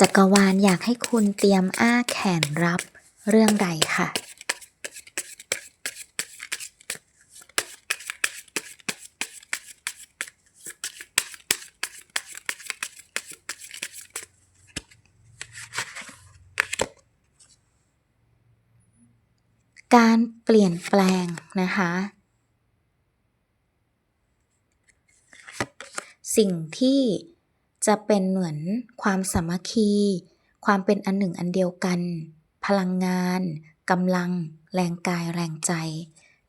จักรวาลอยากให้คุณเตรียมอ้าแขนรับเรื่องใดค่ะ การเปลี่ยนแปลงนะคะ สิ่งที่ จะเป็นเหมือนความสามัคคี ความเป็นอันหนึ่งอันเดียวกัน พลังงานกำลัง แรงกายแรงใจ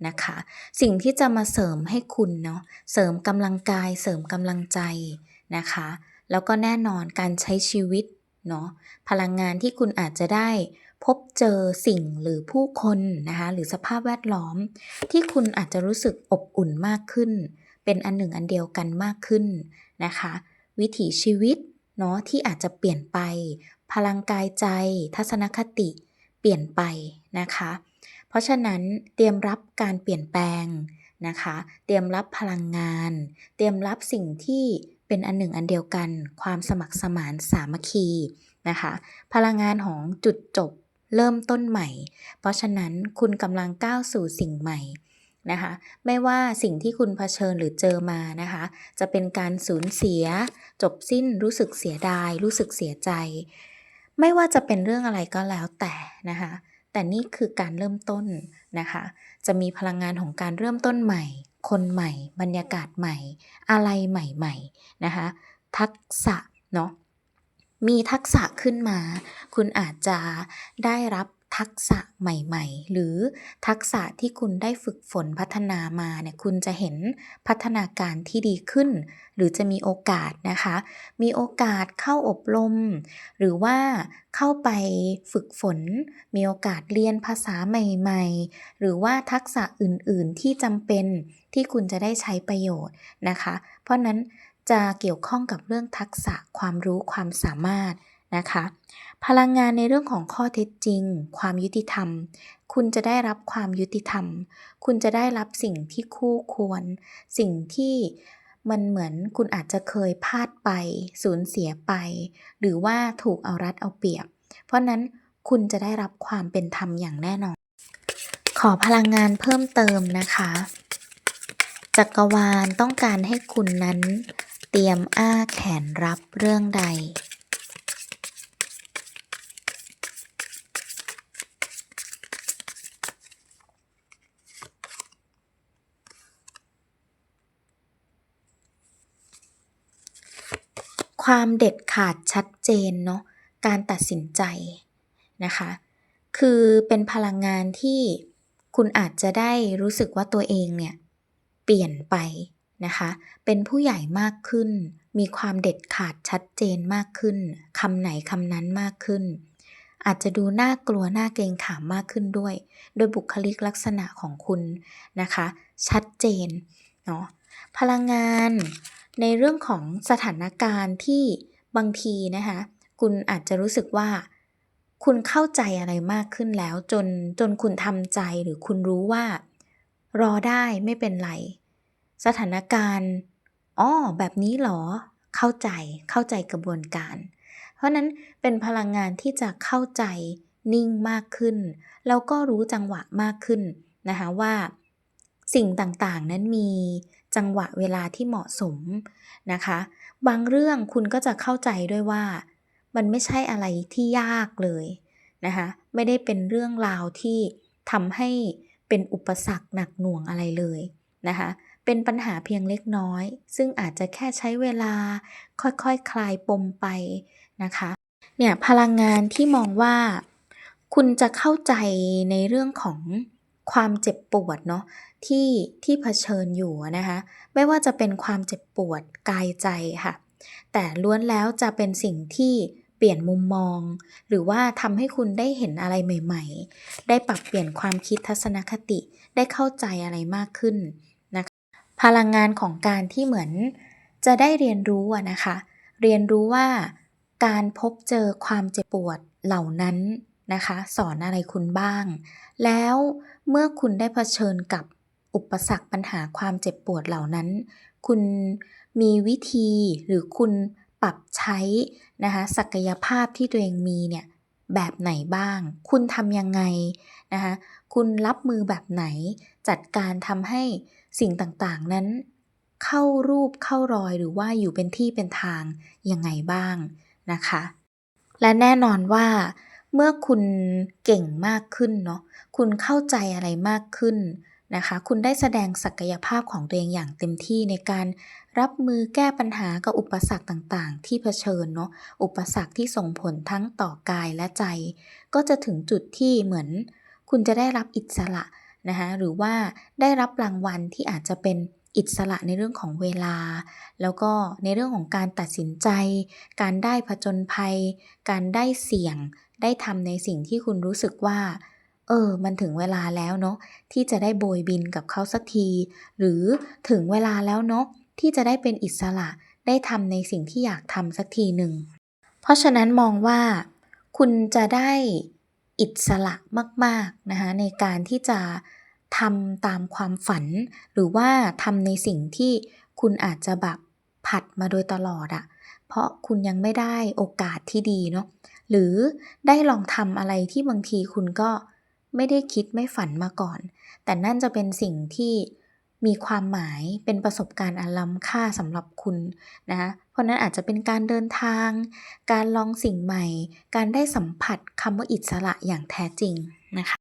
นะคะ สิ่งที่จะมาเสริมให้คุณเนาะเสริมกำลังกายเสริมกำลังใจนะคะ แล้วก็แน่นอนการใช้ชีวิตเนาะพลังงานที่คุณอาจจะได้พบเจอสิ่งหรือผู้คนนะคะหรือสภาพแวดล้อม ที่คุณอาจจะรู้สึกอบอุ่นมากขึ้น เป็นอันหนึ่งอันเดียวกันมากขึ้นนะคะ วิถีชีวิตเนาะที่อาจจะเปลี่ยนไป พลังกายใจ ทัศนคติเปลี่ยนไปนะคะ เพราะฉะนั้นเตรียมรับการเปลี่ยนแปลงนะคะ เตรียมรับพลังงาน เตรียมรับสิ่งที่เป็นอันหนึ่งอันเดียวกัน ความสมัครสมานสามัคคีนะคะ พลังงานของจุดจบเริ่มต้นใหม่ เพราะฉะนั้นคุณกำลังก้าวสู่สิ่งใหม่ นะคะ ไม่ว่าสิ่งที่คุณเผชิญหรือเจอมานะคะ จะเป็นการสูญเสีย จบสิ้นรู้สึกเสียดาย รู้สึกเสียใจ ไม่ว่าจะเป็นเรื่องอะไรก็แล้วแต่นะคะ แต่นี่คือการเริ่มต้นนะคะ จะมีพลังงานของการเริ่มต้นใหม่ คนใหม่ บรรยากาศใหม่ อะไรใหม่ๆนะคะ ทักษะเนาะมีทักษะขึ้นมา คุณอาจจะได้รับ ทักษะใหม่ๆ หรือทักษะที่คุณได้ฝึกฝนพัฒนามาเนี่ยคุณจะเห็นพัฒนาการที่ดีขึ้น หรือจะมีโอกาสนะคะ มีโอกาสเข้าอบรม หรือว่าเข้าไปฝึกฝน มีโอกาสเรียนภาษาใหม่ๆ หรือว่าทักษะอื่นๆที่จำเป็นที่คุณจะได้ใช้ประโยชน์นะคะ เพราะนั้นจะเกี่ยวข้องกับเรื่องทักษะความรู้ความสามารถ นะคะ พลังงานในเรื่องของข้อเท็จจริง ความยุติธรรม คุณจะได้รับความยุติธรรม คุณจะได้รับสิ่งที่คู่ควร สิ่งที่มันเหมือนคุณอาจจะเคยพลาดไป สูญเสียไป หรือว่าถูกเอารัดเอาเปรียบ เพราะนั้นคุณจะได้รับความเป็นธรรมอย่างแน่นอน ขอพลังงานเพิ่มเติมนะคะ จักรวาลต้องการให้คุณนั้น เตรียมอ้าแขนรับเรื่องใด ความเด็ดขาดชัดเจนเนาะการตัดสินใจนะคะ คือเป็นพลังงานที่คุณอาจจะได้รู้สึกว่าตัวเองเนี่ยเปลี่ยนไปนะคะ เป็นผู้ใหญ่มากขึ้น มีความเด็ดขาดชัดเจนมากขึ้นคำไหนคำนั้นมากขึ้น อาจจะดูน่ากลัวน่าเกรงขามมากขึ้นด้วย โดยบุคลิกลักษณะของคุณนะคะ ชัดเจนเนาะพลังงาน ในเรื่องของสถานการณ์ที่บางทีนะคะคุณอาจจะรู้สึกว่า คุณเข้าใจอะไรมากขึ้นแล้ว จนจนคุณทำใจหรือคุณรู้ว่า รอได้ไม่เป็นไร สถานการณ์อ๋อแบบนี้หรอ เข้าใจเข้าใจกระบวนการ เพราะนั้นเป็นพลังงานที่จะเข้าใจนิ่งมากขึ้น แล้วก็รู้จังหวะมากขึ้นนะคะว่า สิ่งต่างๆนั้นมี จังหวะเวลาที่เหมาะสมนะคะ บางเรื่องคุณก็จะเข้าใจด้วยว่า มันไม่ใช่อะไรที่ยากเลยนะคะไม่ได้เป็นเรื่องราวที่ทำให้เป็นอุปสรรคหนักหน่วงอะไรเลยนะคะเป็นปัญหาเพียงเล็กน้อย ซึ่งอาจจะแค่ใช้เวลาค่อยๆคคลายปมไปนะคะเนี่ยพลังงานที่มองว่า คุณจะเข้าใจในเรื่องของ ความเจ็บปวดเนาะที่ที่เผชิญอยู่นะคะไม่ว่าจะเป็นความเจ็บปวดกายใจค่ะ แต่ล้วนแล้วจะเป็นสิ่งที่เปลี่ยนมุมมอง หรือว่าทำให้คุณได้เห็นอะไรใหม่ ๆ ได้ปรับเปลี่ยนความคิดทัศนคติได้เข้าใจอะไรมากขึ้นนะคะพลังงานของการที่เหมือนจะได้เรียนรู้นะคะ เรียนรู้ว่าการพบเจอความเจ็บปวดเหล่านั้น นะคะ สอนอะไรคุณบ้าง แล้วเมื่อคุณได้เผชิญกับอุปสรรคปัญหาความเจ็บปวดเหล่านั้น คุณมีวิธีหรือคุณปรับใช้นะคะศักยภาพที่ตัวเองมีเนี่ยแบบไหนบ้าง คุณทำยังไงนะคะคุณรับมือแบบไหน จัดการทำให้สิ่งต่างๆนั้น เข้ารูปเข้ารอยหรือว่าอยู่เป็นที่เป็นทางยังไงบ้างนะคะ และแน่นอนว่า เมื่อคุณเก่งมากขึ้นเนาะคุณเข้าใจอะไรมากขึ้นนะคะ คุณได้แสดงศักยภาพของตัวเองอย่างเต็มที่ในการรับมือแก้ปัญหากับอุปสรรคต่างๆ ที่เผชิญเนาะอุปสรรคที่ส่งผลทั้งต่อกายและใจ ก็จะถึงจุดที่เหมือน คุณจะได้รับอิสระนะคะหรือว่าได้รับรางวัลที่อาจจะเป็น อิสระในเรื่องของเวลา แล้วก็ในเรื่องของการตัดสินใจ การได้ผจญภัย การได้เสี่ยง ได้ทำในสิ่งที่คุณรู้สึกว่า เออ มันถึงเวลาแล้วเนาะที่จะได้โบยบินกับเขาสักที หรือถึงเวลาแล้วเนาะที่จะได้เป็นอิสระได้ทำในสิ่งที่อยากทำสักทีหนึ่ง เพราะฉะนั้นมองว่า คุณจะได้อิสระมาก ๆ นะคะในการที่จะ ทำตามความฝัน หรือว่าทำในสิ่งที่คุณอาจจะแบบผัดมาโดยตลอดอะเพราะคุณยังไม่ได้โอกาสที่ดีเนาะหรือได้ลองทำอะไรที่บางทีคุณก็ไม่ได้คิดไม่ฝันมาก่อน แต่นั่นจะเป็นสิ่งที่มีความหมายเป็นประสบการณ์อันล้ำค่าสำหรับคุณนะคะเพราะนั้นอาจจะเป็นการเดินทาง การลองสิ่งใหม่ การได้สัมผัสคำว่าอิสระอย่างแท้จริงนะคะ